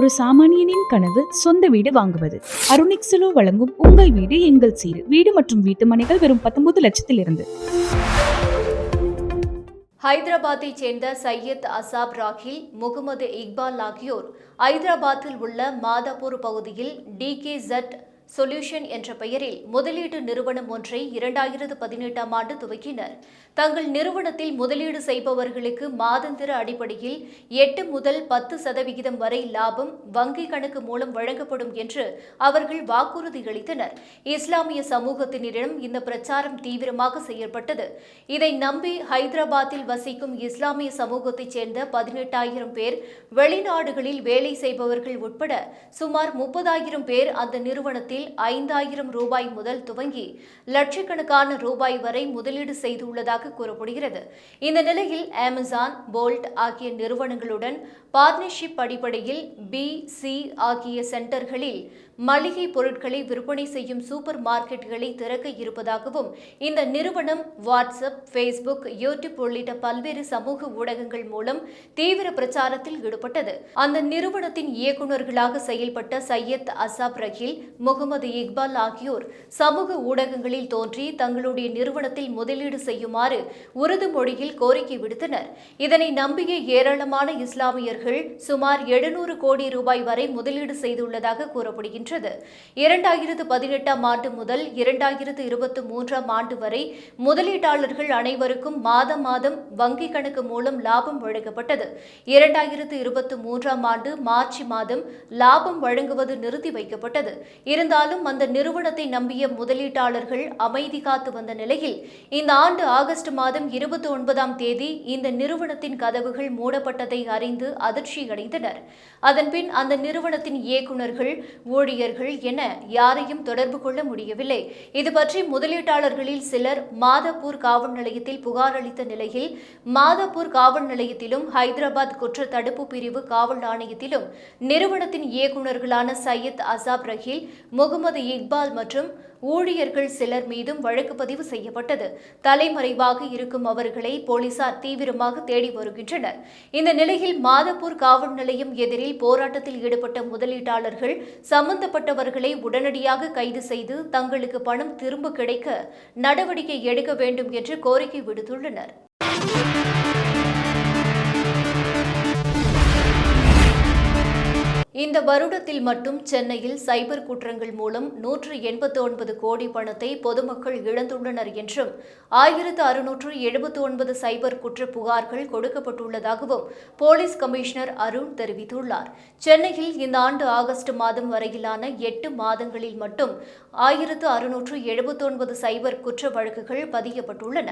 ஒரு சாமானியனின் கனவு சொந்த வீடு வாங்குவது. அருணிக்ஸலோ வழங்கும் உங்கள் வீடு எங்கள் சீடு வீடு மற்றும் வீட்டு மனைகள் வெறும் பத்தொன்பது லட்சத்திலிருந்து. ஹைதராபாத்தைச் சேர்ந்த சையத் அசாப் ராகில் முகமது இக்பால் ஆகியோர் ஐதராபாத்தில் உள்ள மாதாப்பூர் பகுதியில் டி கே ஜட் சொல்யூஷன் என்ற பெயரில் முதலீட்டு நிறுவனம் ஒன்றை இரண்டாயிரத்து பதினெட்டாம் ஆண்டு துவக்கினர். தங்கள் நிறுவனத்தில் முதலீடு செய்பவர்களுக்கு மாதந்திர அடிப்படையில் எட்டு முதல் பத்து சதவிகிதம் வரை லாபம் வங்கி கணக்கு மூலம் வழங்கப்படும் என்று அவர்கள் வாக்குறுதி அளித்தனர். இஸ்லாமிய சமூகத்தினரிடம் இந்த பிரச்சாரம் தீவிரமாக செயல்பட்டது இதை நம்பி ஹைதராபாத்தில் வசிக்கும் இஸ்லாமிய சமூகத்தைச் சேர்ந்த பதினெட்டாயிரம் பேர் வெளிநாடுகளில் வேலை செய்பவர்கள் உட்பட சுமார் முப்பதாயிரம் பேர் அந்த நிறுவனத்தில் ஐந்தாயிரம் ரூபாய் முதல் துவங்கி லட்சக்கணக்கான ரூபாய் வரை முதலீடு செய்துள்ளதாக கூறப்படுகிறது. இந்த நிலையில் அமேசான் போல்ட் ஆகிய நிறுவனங்களுடன் பார்ட்னர்ஷிப் அடிப்படையில் பி சி ஆகிய சென்டர்களில் மளிகை பொருட்களை விற்பனை செய்யும் சூப்பர் மார்க்கெட்டுகளை திறக்க இருப்பதாகவும் இந்த நிறுவனம் வாட்ஸ்அப் ஃபேஸ்புக் யூடியூப் உள்ளிட்ட பல்வேறு சமூக ஊடகங்கள் மூலம் தீவிர பிரச்சாரத்தில் ஈடுபட்டது. அந்த நிறுவனத்தின் இயக்குநர்களாக செயல்பட்ட சையத் அசாப் ரஹீல் முகமது இக்பால் ஆகியோர் சமூக ஊடகங்களில் தோன்றி தங்களுடைய நிறுவனத்தில் முதலீடு செய்யுமாறு உருது மொழியில் கோரிக்கை விடுத்தனர். இதனை நம்பிய ஏராளமான இஸ்லாமியர்கள் சுமார் எழுநூறு கோடி ரூபாய் வரை முதலீடு செய்துள்ளதாக கூறப்படுகின்றது இரண்டாயிரத்து பதினெட்டாம் ஆண்டு முதல் இரண்டாயிரத்து இருபத்தி மூன்றாம் ஆண்டு வரை முதலீட்டாளர்கள் அனைவருக்கும் மாதம் மாதம் வங்கிக் கணக்கு மூலம் லாபம் வழங்கப்பட்டது. இரண்டாயிரத்து இருபத்தி மூன்றாம் ஆண்டு மார்ச் மாதம் லாபம் வழங்குவது நிறுத்தி வைக்கப்பட்டது. இருந்தாலும் அந்த நிறுவனத்தை நம்பிய முதலீட்டாளர்கள் அமைதி காத்து வந்த நிலையில் இந்த ஆண்டு ஆகஸ்ட் மாதம் இருபத்தி ஒன்பதாம் தேதி இந்த நிறுவனத்தின் கதவுகள் மூடப்பட்டதை அறிந்து அதிர்ச்சியடைந்தனர். அதன்பின் அந்த நிறுவனத்தின் இயக்குநர்கள் ஊழியர் ஊழியர்கள் என யாரையும் தொடர்பு கொள்ள முடியவில்லை. இது பற்றி முதலீட்டாளர்களில் சிலர் மாதப்பூர் காவல் நிலையத்தில் புகார் அளித்த நிலையில் மாதப்பூர் காவல் நிலையத்திலும் ஹைதராபாத் குற்ற தடுப்பு பிரிவு காவல் ஆணையத்திலும் நிறுவனத்தின் இயக்குநர்களான சையத் அசாப் ரஹீல் முகமது இக்பால் மற்றும் ஊழியர்கள் சிலர் மீதும் வழக்கு பதிவு செய்யப்பட்டது. தலைமறைவாக இருக்கும் அவர்களை போலீசார் தீவிரமாக தேடி வருகின்றனர். இந்த நிலையில் மாதப்பூர் காவல் நிலையம் எதிரில் போராட்டத்தில் ஈடுபட்ட முதலீட்டாளர்கள் சம்பந்தப்பட்டவர்களை உடனடியாக கைது செய்து தங்களுக்கு பணம் திரும்ப கிடைக்க நடவடிக்கை எடுக்க வேண்டும் என்று கோரிக்கை விடுத்துள்ளனர். இந்த வருடத்தில் மட்டும் சென்னையில் சைபர் குற்றங்கள் மூலம் நூற்று எண்பத்து ஒன்பது கோடி பணத்தை பொதுமக்கள் இழந்துள்ளனர் என்றும் ஆயிரத்து அறுநூற்று எழுபத்தி ஒன்பது சைபர் குற்ற புகார்கள் கொடுக்கப்பட்டுள்ளதாகவும் போலீஸ் கமிஷனர் அருண் தெரிவித்துள்ளார். சென்னையில் இந்த ஆண்டு ஆகஸ்ட் மாதம் வரையிலான எட்டு மாதங்களில் மட்டும் ஆயிரத்து அறுநூற்று எழுபத்தி ஒன்பது சைபர் குற்ற வழக்குகள் பதியப்பட்டுள்ளன.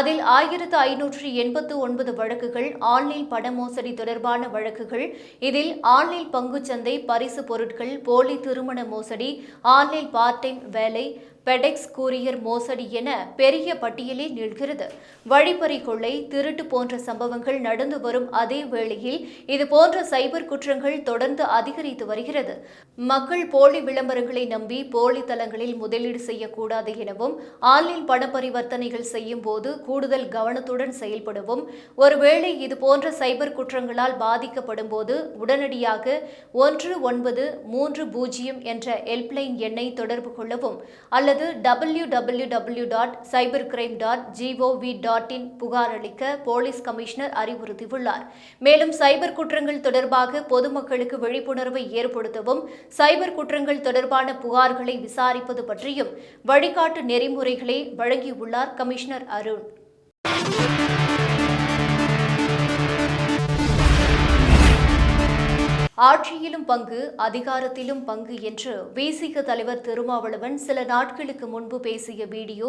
அதில் ஆயிரத்து ஐநூற்று எண்பத்து ஒன்பது வழக்குகள் ஆன்லைன் பண மோசடி தொடர்பான வழக்குகள் இதில் ஆன்லைன் பங்கு பங்குச்சந்தை பரிசு பொருட்கள் போலி திருமண மோசடி ஆன்லைன் பார்ட் டைம் வேலை பெடெக்ஸ் கூரியர் மோசடி என பெரிய பட்டியலே நிற்கிறது வழிப்பறி கொள்ளை திருட்டு போன்ற சம்பவங்கள் நடந்து வரும் அதே வேளையில் இது போன்ற சைபர் குற்றங்கள் தொடர்ந்து அதிகரித்து வருகிறது. மக்கள் போலி விளம்பரங்களை நம்பி போலி தளங்களில் முதலீடு செய்யக்கூடாது எனவும் ஆன்லைன் பண பரிவர்த்தனைகள் செய்யும் போது கூடுதல் கவனத்துடன் செயல்படவும் ஒருவேளை இது போன்ற சைபர் குற்றங்களால் பாதிக்கப்படும் போது உடனடியாக ஒன்று ஒன்பது மூன்று பூஜ்ஜியம் என்ற ஹெல்ப்லைன் எண்ணை தொடர்பு கொள்ளவும் அல்லது W W W dot cyber crime dot GOV dot in புகார் அளிக்க போலீஸ் கமிஷனர் அறிவுறுத்தியுள்ளார். மேலும் சைபர் குற்றங்கள் தொடர்பாக பொதுமக்களுக்கு விழிப்புணர்வை ஏற்படுத்தவும் சைபர் குற்றங்கள் தொடர்பான புகார்களை விசாரிப்பது பற்றியும் வழிகாட்டு நெறிமுறைகளை வழங்கியுள்ளார் கமிஷனர் அருண். ஆட்சியிலும் பங்கு அதிகாரத்திலும் பங்கு என்று விசிக தலைவர் திருமாவளவன் சில நாட்களுக்கு முன்பு பேசிய வீடியோ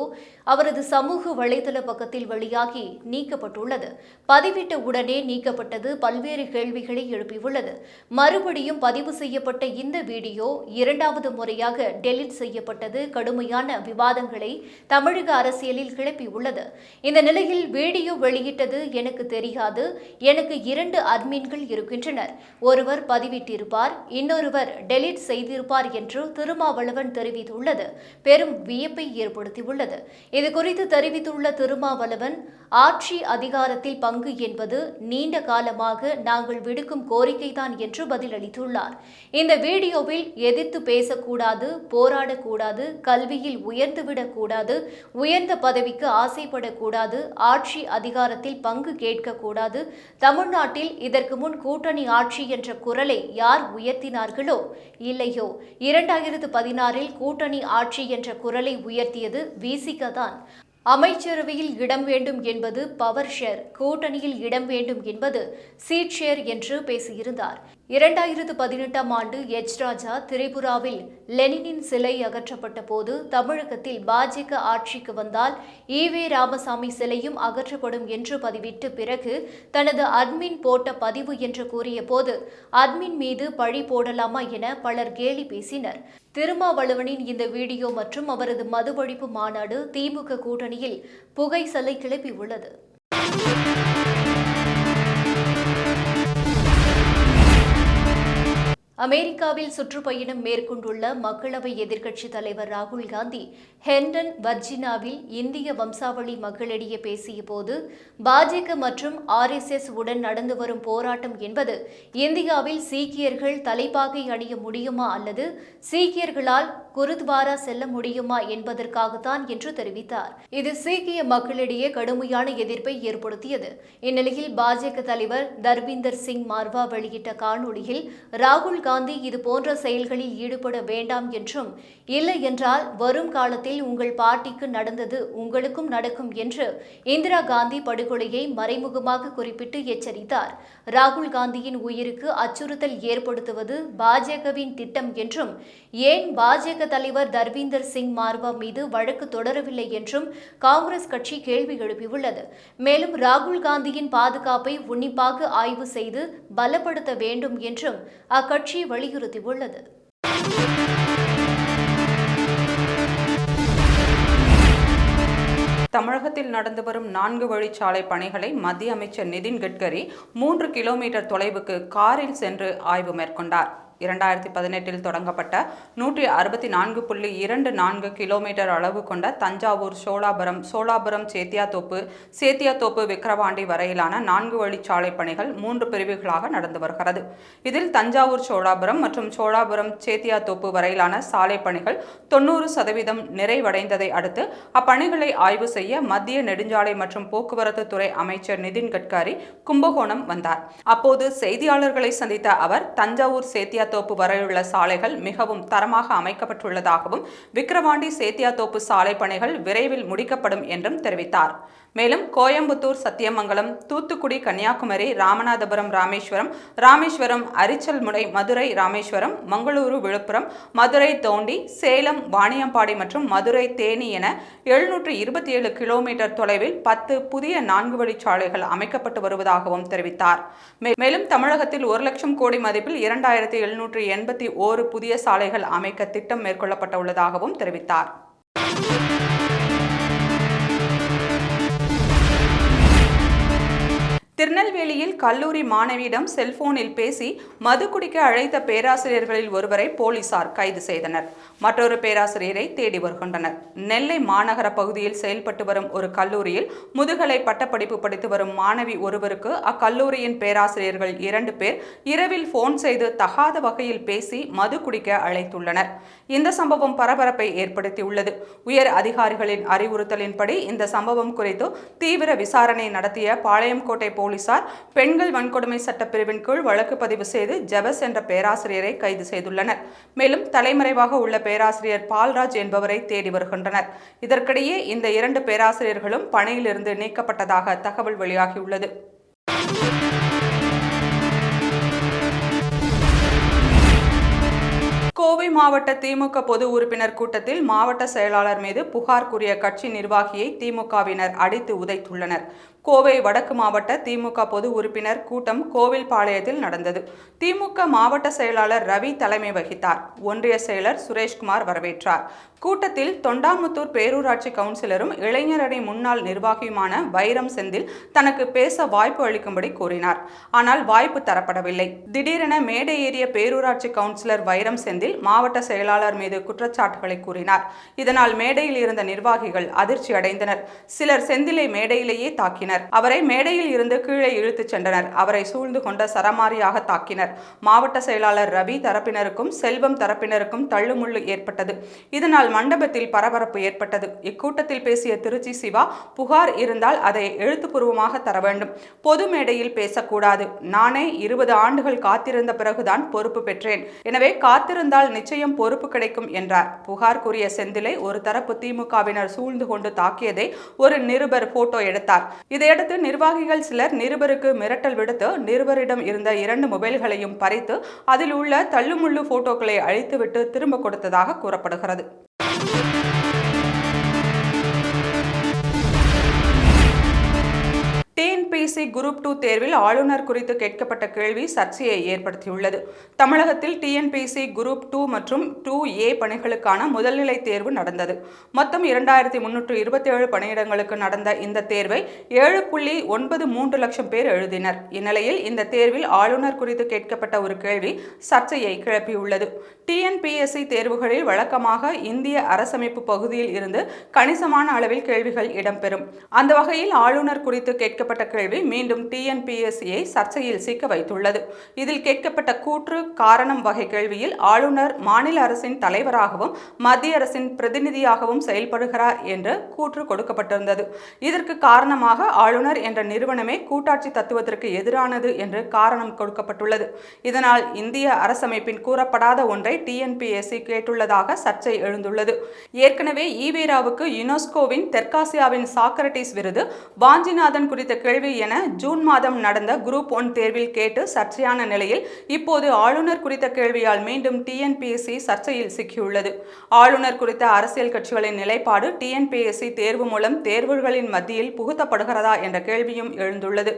அவரது சமூக வலைதள பக்கத்தில் வெளியாகி நீக்கப்பட்டுள்ளது. பதிவிட்ட உடனே நீக்கப்பட்டது பல்வேறு கேள்விகளை எழுப்பியுள்ளது. மறுபடியும் பதிவு செய்யப்பட்ட இந்த வீடியோ இரண்டாவது முறையாக டெலிட் செய்யப்பட்டது. கடுமையான விவாதங்களை தமிழக அரசியலில் கிளப்பியுள்ளது. இந்த நிலையில் வீடியோ வெளியிட்டது எனக்கு தெரியாது. எனக்கு இரண்டு அட்மின்கள் இருக்கின்றனர். ஒருவர் பதிவிட்டிருப்பார். இன்னொருவர் டெலீட் செய்திருப்பார் என்று திருமாவளவன் தெரிவித்துள்ளது. பெரும் வியப்பை ஏற்படுத்தியுள்ளது. இதுகுறித்து தெரிவித்துள்ள திருமாவளவன் ஆட்சி அதிகாரத்தில் பங்கு என்பது நீண்ட காலமாக நாங்கள் விடுக்கும் கோரிக்கைதான் என்று பதிலளித்துள்ளார். இந்த வீடியோவில் எதிர்த்து பேசக்கூடாது போராடக்கூடாது கல்வியில் உயர்ந்துவிடக்கூடாது உயர்ந்த பதவிக்கு ஆசைப்படக்கூடாது ஆட்சி அதிகாரத்தில் பங்கு கேட்கக்கூடாது தமிழ்நாட்டில் இதற்கு முன் கூட்டணி ஆட்சி என்ற குரலை யார் உயர்த்தினார்களோ? இல்லையோ இரண்டாயிரத்து பதினாறில் கூட்டணி ஆட்சி என்ற குரலை உயர்த்தியது விசிக தான் அமைச்சரவையில் இடம் வேண்டும் என்பது பவர் ஷேர் கூட்டணியில் இடம் வேண்டும் என்பது சீட் ஷேர் என்று பேசியிருந்தார். இரண்டாயிரத்து பதினெட்டாம் ஆண்டு எச் ராஜா திரிபுராவில் லெனினின் சிலை அகற்றப்பட்ட போது தமிழகத்தில் பாஜக ஆட்சிக்கு வந்தால் ஈவே ராமசாமி சிலையும் அகற்றப்படும் என்று பதிவிட்டு பிறகு தனது அட்மின் போட்ட பதிவு என்று கூறிய போது அட்மின் மீது பழி போடலாமா என பலர் கேலி பேசினர். திருமாவளவனின் இந்த வீடியோ மற்றும் அவரது மதுவழிப்பு மாநாடு திமுக கூட்டணியில் புகை சலை கிளப்பியுள்ளது. அமெரிக்காவில் சுற்றுப்பயணம் மேற்கொண்டுள்ள மக்களவை எதிர்க்கட்சித் தலைவர் ராகுல் காந்தி ஹெண்டன் வர்ஜினாவில் இந்திய வம்சாவளி மக்களிடையே பேசிய போது பாஜக மற்றும் ஆர்எஸ்எஸ் உடன் நடந்து வரும் போராட்டம் என்பது இந்தியாவில் சீக்கியர்கள் தலைப்பாகை அணிய முடியுமா அல்லது சீக்கியர்களால் குருத்வாரா செல்ல முடியுமா என்பதற்காகத்தான் என்று தெரிவித்தார். இது சீக்கிய மக்களிடையே கடுமையான எதிர்ப்பை ஏற்படுத்தியது. இந்நிலையில் பாஜக தலைவர் தர்பீந்தர் சிங் மார்வா வெளியிட்ட காணொளியில் ராகுல் காந்தி இது போன்ற செயல்களில் ஈடுபட வேண்டாம் என்றும் இல்லை என்றால் வரும் காலத்தில் உங்கள் பார்ட்டிக்கு நடந்தது உங்களுக்கும் நடக்கும் என்று இந்திரா காந்தி படுகொலையை மறைமுகமாக குறிப்பிட்டு எச்சரித்தார். ராகுல் காந்தியின் உயிருக்கு அச்சுறுத்தல் ஏற்படுத்துவது பாஜகவின் திட்டம் என்றும் ஏன் பாஜக தலைவர் தர்வீந்தர் சிங் மார்வா மீது வழக்கு தொடரவில்லை என்றும் காங்கிரஸ் கட்சி கேள்வி எழுப்பியுள்ளது. மேலும் ராகுல் காந்தியின் பாதுகாப்பை உன்னிப்பாக ஆய்வு செய்து பலப்படுத்த வேண்டும் என்றும் அக்கட்சி வலியுறுத்தியுள்ளது. தமிழகத்தில் நடந்து வரும் நான்கு வழிச்சாலை பணிகளை மத்திய அமைச்சர் நிதின் கட்கரி மூன்று கிலோமீட்டர் தொலைவுக்கு காரில் சென்று ஆய்வு மேற்கொண்டார். இரண்டாயிரத்தி பதினெட்டில் தொடங்கப்பட்ட நூற்றி அறுபத்தி நான்கு புள்ளி இரண்டு நான்கு கிலோமீட்டர் அளவு கொண்ட தஞ்சாவூர் சோழாபுரம் சோழாபுரம் சேத்தியாத்தோப்பு சேத்தியாத்தோப்பு விக்கிரவாண்டி வரையிலான நான்கு வழிச்சாலை பணிகள் மூன்று பிரிவுகளாக நடந்து வருகிறது. இதில் தஞ்சாவூர் சோழாபுரம் மற்றும் சோழாபுரம் சேத்தியாத்தோப்பு வரையிலான சாலை பணிகள் தொண்ணூறு சதவீதம் நிறைவடைந்ததை அடுத்து அப்பணிகளை ஆய்வு செய்ய மத்திய நெடுஞ்சாலை மற்றும் போக்குவரத்து துறை அமைச்சர் நிதின் கட்காரி கும்பகோணம் வந்தார். அப்போது செய்தியாளர்களை சந்தித்த அவர் தஞ்சாவூர் சேத்தியா சேத்தியாத்தோப்பு வரையுள்ள சாலைகள் மிகவும் தரமாக அமைக்கப்பட்டுள்ளதாகவும் விக்கிரவாண்டி சேத்தியாத்தோப்பு சாலை பணிகள் விரைவில் முடிக்கப்படும் என்றும் தெரிவித்தார். மேலும் கோயம்புத்தூர் சத்தியமங்கலம் தூத்துக்குடி கன்னியாகுமரி ராமநாதபுரம் ராமேஸ்வரம் ராமேஸ்வரம் அரிச்சல்முனை மதுரை ராமேஸ்வரம் மங்களூரு விழுப்புரம் மதுரை தோண்டி சேலம் வாணியம்பாடி மற்றும் மதுரை தேனி என எழுநூற்று இருபத்தி ஏழு கிலோமீட்டர் தொலைவில் பத்து புதிய நான்கு வழிச்சாலைகள் அமைக்கப்பட்டு வருவதாகவும் தெரிவித்தார். மேலும் தமிழகத்தில் ஒரு லட்சம் கோடி மதிப்பில் இரண்டாயிரத்தி எழுநூற்று எண்பத்தி ஓரு புதிய சாலைகள் அமைக்க திட்டம் மேற்கொள்ளப்பட உள்ளதாகவும் தெரிவித்தார். திருநெல்வேலியில் கல்லூரி மாணவியிடம் செல்போனில் பேசி மது குடிக்க அழைத்த பேராசிரியர்களில் ஒருவரை போலீசார் கைது செய்தனர். மற்றொரு பேராசிரியரை தேடி வருகின்றனர். நெல்லை மாநகர பகுதியில் செயல்பட்டு வரும் ஒரு கல்லூரியில் முதுகலை பட்டப்படிப்பு படித்து வரும் மாணவி ஒருவருக்கு அக்கல்லூரியின் பேராசிரியர்கள் இரண்டு பேர் இரவில் போன் செய்து தகாத வகையில் பேசி மது குடிக்க அழைத்துள்ளனர். இந்த சம்பவம் பரபரப்பை ஏற்படுத்தியுள்ளது. உயர் அதிகாரிகளின் அறிவுறுத்தலின்படி இந்த சம்பவம் குறித்து தீவிர விசாரணை நடத்திய பாளையங்கோட்டை போலீஸ் போலீசார் பெண்கள் வன்கொடுமை சட்டப்பிரிவின் கீழ் வழக்கு பதிவு செய்து ஜெபஸ் என்ற பேராசிரியரை கைது செய்துள்ளனர். மேலும் தலைமறைவாக உள்ள பேராசிரியர் பால்ராஜ் என்பவரை தேடி வருகின்றனர். இதற்கிடையே இந்த இரண்டு பேராசிரியர்களும் பணியிலிருந்து நீக்கப்பட்டதாக தகவல் வெளியாகியுள்ளது. கோவை மாவட்ட திமுக பொது உறுப்பினர் கூட்டத்தில் மாவட்ட செயலாளர் மீது புகார் கூறிய கட்சி நிர்வாகியை திமுகவினர் அடித்து உதைத்துள்ளனர். கோவை வடக்கு மாவட்ட திமுக பொது உறுப்பினர் கூட்டம் கோவில்பாளையத்தில் நடந்தது. திமுக மாவட்ட செயலாளர் ரவி தலைமை வகித்தார். ஒன்றிய செயலர் சுரேஷ்குமார் வரவேற்றார். கூட்டத்தில் தொண்டாமுத்தூர் பேரூராட்சி கவுன்சிலரும் இளைஞரணி முன்னாள் நிர்வாகியுமான வைரம் செந்தில் தனக்கு பேச வாய்ப்பு அளிக்கும்படி கூறினார். ஆனால் வாய்ப்பு தரப்படவில்லை. திடீரென மேடை ஏறிய பேரூராட்சி கவுன்சிலர் வைரம் செந்தில் மாவட்ட செயலாளர் மீது குற்றச்சாட்டுகளை கூறினார். இதனால் மேடையில் இருந்த நிர்வாகிகள் அதிர்ச்சி அடைந்தனர் சிலர் செந்திலை மேடையிலேயே தாக்கினர். தாக்கினர். அவரை மேடையில் இருந்து கீழே இழுத்துச் சென்றனர். அவரை சூழ்ந்து கொண்ட சரமாரியாக தாக்கினர். மாவட்ட செயலாளர் ரவி தரப்பினருக்கும் செல்வம் தரப்பினருக்கும் தள்ளுமுள்ளு ஏற்பட்டது. இதனால் மண்டபத்தில் பரபரப்பு ஏற்பட்டது. இக்கூட்டத்தில் பேசிய திருச்சி சிவா புகார் இருந்தால் அதை எழுத்துப்பூர்வமாக தர வேண்டும். பொது மேடையில் பேசக்கூடாது. நானே இருபது ஆண்டுகள் காத்திருந்த பிறகுதான் பொறுப்பு பெற்றேன். எனவே காத்திருந்தால் நிச்சயம் பொறுப்பு கிடைக்கும் என்றார். புகார் கூறிய செந்திலை ஒரு தரப்பு திமுகவினர் சூழ்ந்து கொண்டு தாக்கியதை ஒரு நிருபர் போட்டோ எடுத்தார். இதையடுத்து நிர்வாகிகள் சிலர் நிருபருக்கு மிரட்டல் விடுத்து நிருபரிடம் இருந்த இரண்டு மொபைல்களையும் பறித்து அதில் உள்ள தள்ளுமுள்ளு போட்டோக்களை அழித்துவிட்டு திரும்ப கொடுத்ததாக கூறப்படுகிறது. டிஎன்பிசி குரூப் டூ தேர்வில் ஆளுநர் குறித்து கேட்கப்பட்ட கேள்வி சர்ச்சையை ஏற்படுத்தியுள்ளது. தமிழகத்தில் டிஎன்பிசி குரூப் டூ மற்றும் டூ ஏ பணிகளுக்கான முதல்நிலை தேர்வு நடந்தது. மொத்தம் இரண்டாயிரத்தி முன்னூற்று இருபத்தி ஏழு பணியிடங்களுக்கு நடந்த இந்த தேர்வை ஏழு புள்ளி ஒன்பது மூன்று லட்சம் பேர் எழுதினர். இந்நிலையில் இந்த தேர்வில் ஆளுநர் குறித்து கேட்கப்பட்ட ஒரு கேள்வி சர்ச்சையை கிளப்பியுள்ளது. டிஎன்பிஎஸ்சி தேர்வுகளில் வழக்கமாக இந்திய அரசமைப்பு பகுதியில் இருந்து கணிசமான அளவில் கேள்விகள் இடம்பெறும். அந்த வகையில் ஆளுநர் குறித்து கேட்கப்பட்ட கேள்வி மீண்டும் டிஎன்பிஎஸ்சியை சர்ச்சையில் சிக்க வைத்துள்ளது. இதில் கேட்கப்பட்ட கூற்று காரணம் வகை கேள்வியில் ஆளுநர் மாநில அரசின் தலைவராகவும் மத்திய அரசின் பிரதிநிதியாகவும் செயல்படுகிறார் என்று கூற்று கொடுக்கப்பட்டிருந்தது. இதற்கு காரணமாக ஆளுநர் என்ற நிறுவனமே கூட்டாட்சி தத்துவத்திற்கு எதிரானது என்று காரணம் கொடுக்கப்பட்டுள்ளது. இதனால் இந்திய அரசமைப்பின் கூறப்படாத ஒன்றை டிஎன்பிஎஸ்சி கேட்டுள்ளதாக சர்ச்சை எழுந்துள்ளது. ஏற்கனவே ஈவேராவுக்கு யுனெஸ்கோவின் தெற்காசியாவின் சாக்ரட்டிஸ் விருது வாஞ்சிநாதன் குறித்த கேள்வி என ஜூன் மாதம் நடந்த குரூப் ஒன் தேர்வில் கேட்டு சர்ச்சையான நிலையில் இப்போது ஆளுநர் குறித்த கேள்வியால் மீண்டும் டிஎன்பிஎஸ்சி சர்ச்சையில் சிக்கியுள்ளது. ஆளுநர் குறித்த அரசியல் கட்சிகளின் நிலைப்பாடு டிஎன்பிஎஸ்சி தேர்வு மூலம் தேர்வுகளின் மத்தியில் புகுத்தப்படுகிறதா என்ற கேள்வியும் எழுந்துள்ளது.